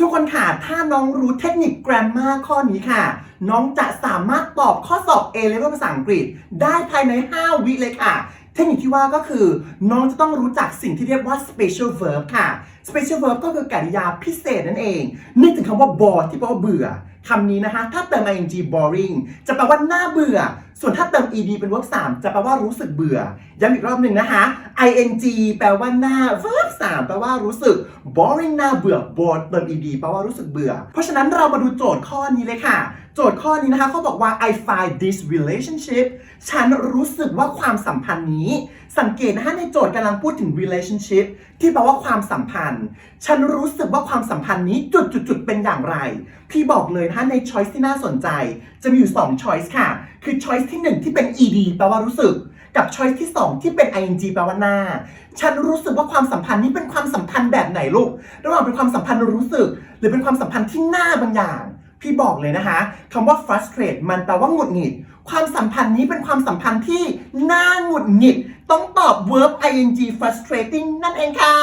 ทุกคนค่ะ ถ้าน้องรู้เทคนิคแกรมมาข้อนี้ค่ะ น้องจะสามารถตอบข้อสอบ A level ภาษาอังกฤษ ได้ภายใน 5 วิเลยค่ะ เทคนิคที่ว่าก็คือ น้องจะต้องรู้จักสิ่งที่เรียกว่า special verb ค่ะ special verb ก็คือกริยาพิเศษนั่นเองนึกถึงคำว่า bored ที่แปลว่าเบื่อคำนี้นะคะ ถ้าเติม ing boring จะแปลว่าน่าเบื่อ ส่วนถ้าเติม ed เป็น verb 3 จะแปลว่ารู้สึกเบื่อ ย้ำอีกรอบหนึ่งนะคะ ing แปลว่าหน้า verb 3 แปลว่ารู้สึก boring น่าเบื่อ bored เติม ed แปลว่ารู้สึกเบื่อ เพราะฉะนั้นเรามาดูโจทย์ข้อนี้เลยค่ะ โจทย์ข้อนี้นะคะเขาบอกว่า I find this relationship ฉันรู้สึกว่าความสัมพันธ์นี้ สังเกตนะคะในโจทย์กำลังพูดถึง relationship ที่แปลว่าความสัมพันธ์ ฉันรู้สึกว่าความสัมพันธ์นี้จุดๆๆเป็นอย่างไร พี่บอกเลยนะคะใน choice ที่น่าสนใจ จะมีอยู่2 choice ค่ะ คือ choice ที่ 1 ที่เป็น ed แปลว่ารู้สึก กับ choice ที่ 2 ที่เป็น ing แปลว่าหน้า ฉันรู้สึกว่าความสัมพันธ์นี้เป็นความสัมพันธ์แบบไหนลูก ระหว่างเป็นความสัมพันธ์รู้สึก หรือเป็นความสัมพันธ์ที่หน้าบางอย่าง พี่บอกเลยนะคะคำว่า frustrate มันแปลว่าหงุดหงิด ความสัมพันธ์นี้เป็นความสัมพันธ์ที่น่าหงุดหงิด ต้องตอบ verb ing frustrating นั่นเองค่ะ